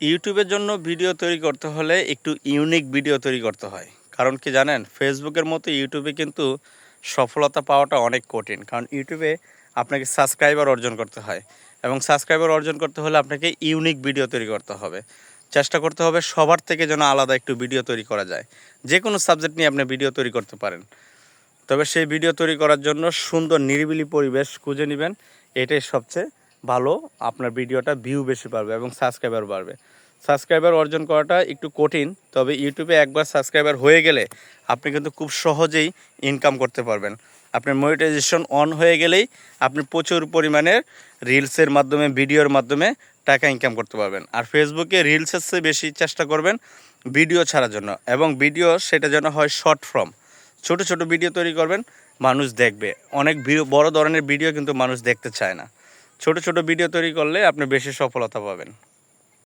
ইউটিউবের জন্য ভিডিও তৈরি করতে হলে একটু ইউনিক ভিডিও তৈরি করতে হয়। কারণ কি জানেন? ফেসবুকের মতো ইউটিউবে কিন্তু সফলতা পাওয়াটা অনেক কঠিন। কারণ ইউটিউবে আপনাকে সাবস্ক্রাইবার অর্জন করতে হয় এবং সাবস্ক্রাইবার অর্জন করতে হলে আপনাকে ইউনিক ভিডিও তৈরি করতে হবে। চেষ্টা করতে হবে সবার থেকে যেন আলাদা একটু ভিডিও তৈরি করা যায়। যে কোনো সাবজেক্ট নিয়ে আপনি ভিডিও তৈরি করতে পারেন। তবে সেই ভিডিও তৈরি করার জন্য সুন্দর নিরিবিলি পরিবেশ খুঁজে নেবেন। এটাই সবচেয়ে ভালো, আপনার ভিডিওটা ভিউ বেশি পারবে এবং সাবস্ক্রাইবার বাড়বে। সাবস্ক্রাইবার অর্জন করাটা একটু কঠিন, তবে ইউটিউবে একবার সাবস্ক্রাইবার হয়ে গেলে আপনি কিন্তু খুব সহজেই ইনকাম করতে পারবেন। আপনার মনিটাইজেশন অন হয়ে গেলেই আপনি প্রচুর পরিমাণের রিলসের মাধ্যমে ভিডিওর মাধ্যমে টাকা ইনকাম করতে পারবেন। আর ফেসবুকে রিলসের চেয়ে বেশি চেষ্টা করবেন ভিডিও ছাড়ার জন্য এবং ভিডিও সেটা যেন হয় শর্ট ফর্ম ছোট ছোট ভিডিও তৈরি করবেন, মানুষ দেখবে। অনেক বড় ধরনের ভিডিও কিন্তু মানুষ দেখতে চায় না। ছোট ছোট ভিডিও তৈরি করলে আপনি বেশি সফলতা পাবেন।